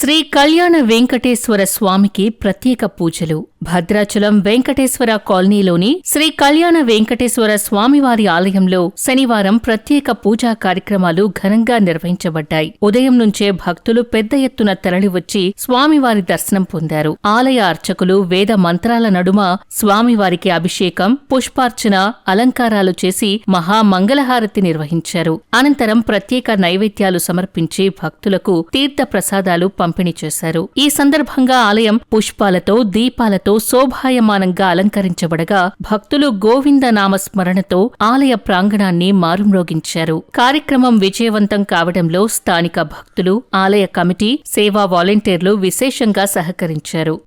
శ్రీ కళ్యాణ వెంకటేశ్వర స్వామికి ప్రత్యేక పూజలు. భద్రాచలం వెంకటేశ్వర కాలనీలోని శ్రీ కళ్యాణ వెంకటేశ్వర స్వామివారి ఆలయంలో శనివారం ప్రత్యేక పూజా కార్యక్రమాలు ఘనంగా నిర్వహించబడ్డాయి. ఉదయం నుంచే భక్తులు పెద్ద ఎత్తున తరలివచ్చి స్వామివారి దర్శనం పొందారు. ఆలయ అర్చకులు వేద మంత్రాల నడుమ స్వామివారికి అభిషేకం పుష్పార్చన అలంకారాలు చేసి మహామంగళహారతి నిర్వహించారు. అనంతరం ప్రత్యేక నైవేద్యాలు సమర్పించి భక్తులకు తీర్థ ప్రసాదాలు పంపిణీ చేశారు. ఈ సందర్భంగా ఆలయం పుష్పాలతో దీపాలతో శోభాయమానంగా అలంకరించబడగా భక్తులు గోవింద నామస్మరణతో ఆలయ ప్రాంగణాన్ని మారుమ్రోగించారు. కార్యక్రమం విజయవంతం కావడంలో స్థానిక భక్తులు ఆలయ కమిటీ సేవా వాలంటీర్లు విశేషంగా సహకరించారు.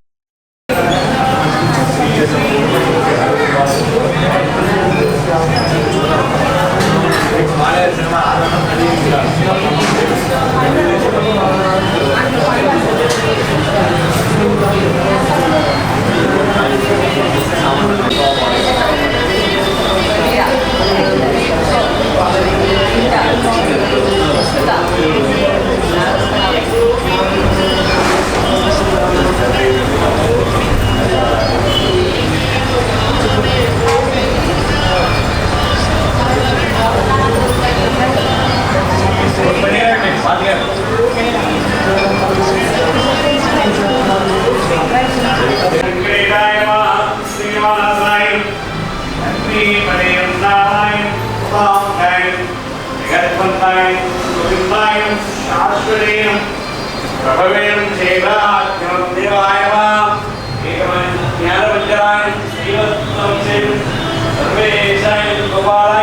శాశ్వతేన ప్రభవేం చేదాఖ్యం దేవాయ ఏకమైన జ్ఞానవంజరాయ శ్రీవత్సంసేన సర్వేశాయ గోపాలాయ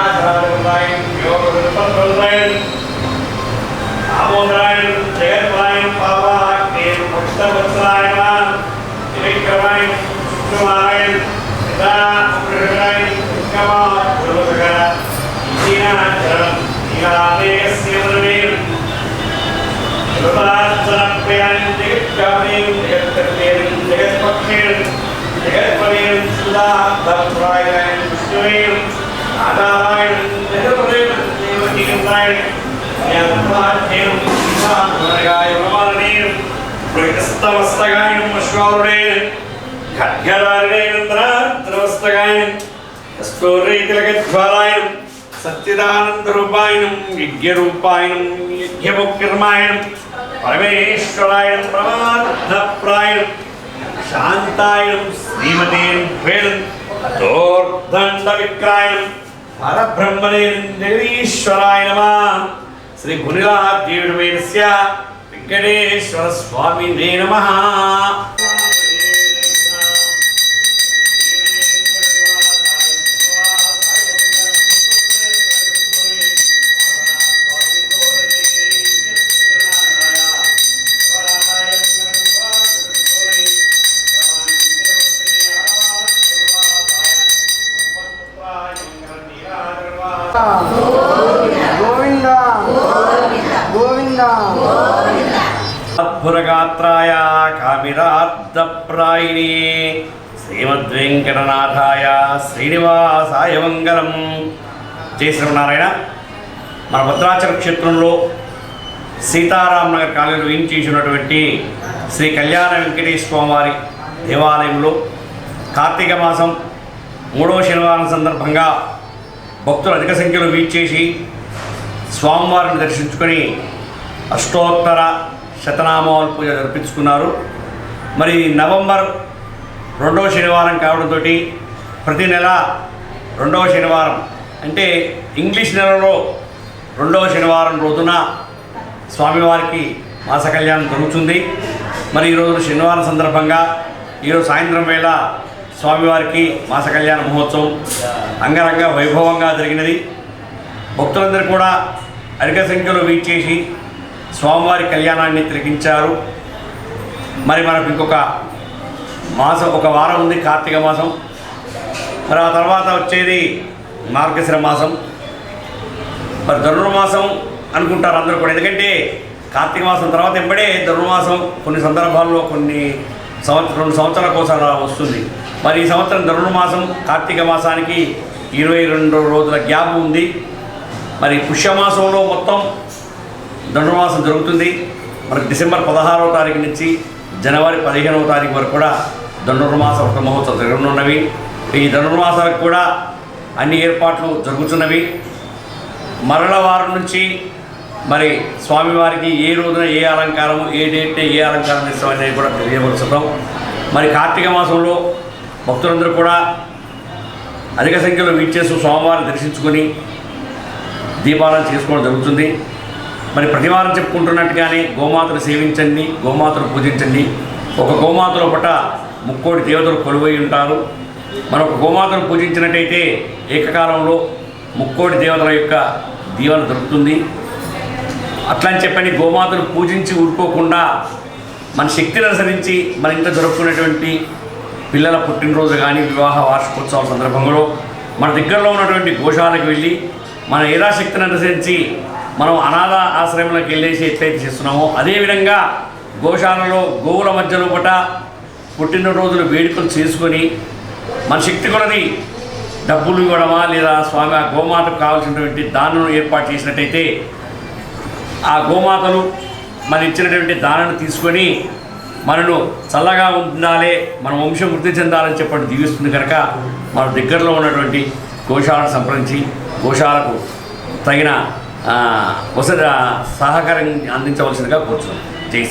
students, the Edmonton Islam, the Pride and students, Adair, the Hebrew, the European Light, and Platin, Islam, Ragai, Romanir, Prakastavastagai, Mashwarin, Katgararin, Dravastagain, Story Tilakatwarain, सच्चिदानंद रूपायणम यज्ञ रूपायणम यज्ञ मुक्तिर्मायणम परमेश्वरायण प्रमाद प्रायण శాంతాయనం శ్రీమతేం వేణం దోర్దండ విక్రాయణం పరబ్రహ్మణేన్ జగదీశ్వరాయ నమ శ్రీ గుణిలాద్యుర్వేదస్య వెంకటేశ్వర స్వామి నే నమ కామిరార్థప్రాయిణే శ్రీమద్వెంకటనాథాయ శ్రీనివాసాయ మంగళం జై శ్రీమనారాయణ మన భద్రాచల క్షేత్రంలో సీతారామనగర్ కాలనీలో వేయించేసినటువంటి శ్రీ కళ్యాణ వెంకటేశ్వర స్వామివారి దేవాలయంలో కార్తీక మాసం మూడవ శనివారం సందర్భంగా భక్తులు అధిక సంఖ్యలో వీచేసి స్వామివారిని దర్శించుకొని అష్టోత్తర శతనామాలు పూజ జరిపించుకున్నారు మరి నవంబర్ రెండవ శనివారం కావడంతో ప్రతి నెల రెండవ శనివారం అంటే ఇంగ్లీష్ నెలలో రెండవ శనివారం రోజున స్వామివారికి మాస కళ్యాణం జరుగుతుంది. మరి ఈరోజు శనివారం సందర్భంగా ఈరోజు సాయంత్రం వేళ స్వామివారికి మాస కళ్యాణ మహోత్సవం అంగరంగ వైభవంగా జరిగినది. భక్తులందరూ కూడా అధిక సంఖ్యలో వీచేసి స్వామివారి కళ్యాణాన్ని తిరిగించారు మరి మనకు ఇంకొక మాసం ఒక వారం ఉంది కార్తీక మాసం. మరి ఆ తర్వాత వచ్చేది మార్గశిర మాసం. మరి ధనుర్మాసం అనుకుంటారు అందరూ కూడా. ఎందుకంటే కార్తీక మాసం తర్వాత ఎంబడే ధనుర్మాసం కొన్ని సందర్భాల్లో కొన్ని సంవత్సరం రెండు సంవత్సరాల కోసం అలా వస్తుంది. మరి ఈ సంవత్సరం ధనుర్మాసం కార్తీక మాసానికి ఇరవై రెండు రోజుల గ్యాప్ ఉంది. మరి పుష్యమాసంలో మొత్తం ధనుర్మాసం జరుగుతుంది. మనకు డిసెంబర్ పదహారవ తారీఖు నుంచి జనవరి పదిహేనవ తారీఖు వరకు కూడా ధనుర్మాస వ్రత మహోత్సవం జరగనున్నవి ఈ ధనుర్మాసాలకు కూడా అన్ని ఏర్పాట్లు జరుగుతున్నవి. మరల వారం నుంచి మరి స్వామివారికి ఏ రోజున ఏ అలంకారము ఏ డేట్ ఏ అలంకారం ఇస్తామనేది కూడా తెలియపరుచుతాం మరి కార్తీక మాసంలో భక్తులందరూ కూడా అధిక సంఖ్యలో వీచేస్తూ స్వామివారిని దర్శించుకొని దీపాలను చేసుకోవడం జరుగుతుంది. మరి ప్రతివారం చెప్పుకుంటున్నట్టుగానే గోమాతను సేవించండి గోమాతను పూజించండి. ఒక గోమాత పట ముక్కోటి దేవతలు కొలువై ఉంటారు. మనం ఒక గోమాతను పూజించినట్టయితే ఏకకాలంలో ముక్కోటి దేవతల యొక్క దీవెన దొరుకుతుంది. అట్లా అని చెప్పని గోమాతను పూజించి ఊరుకోకుండా మన శక్తిని అనుసరించి మన ఇంత జరుపుకునేటువంటి పిల్లల పుట్టినరోజు కానీ వివాహ వార్షికోత్సవం సందర్భంలో మన దగ్గరలో ఉన్నటువంటి గోశాలకు వెళ్ళి మన యథాశక్తిని అనుసరించి మనం అనాథ ఆశ్రమంలోకి వెళ్ళేసి ఎట్లయితే చేస్తున్నామో అదేవిధంగా గోశాలలో గోవుల మధ్య లోపట పుట్టినరోజులు వేడుకలు చేసుకొని మన శక్తి కొలది డబ్బులు ఇవ్వడమా లేదా స్వామి ఆ గోమాతకు కావాల్సినటువంటి దానం ఏర్పాటు చేసినట్టయితే ఆ గోమాతలు మన ఇచ్చినటువంటి దానాన్ని తీసుకొని మనను చల్లగా ఉండాలి మన వంశం వృద్ధి చెందాలని చెప్పండి దీవిస్తుంది కనుక మన దగ్గరలో ఉన్నటువంటి గోశాలను సంప్రదించి గోశాలకు తగిన ఆ, సహకారం అందించవలసిందిగా కూర్చున్నాం. జై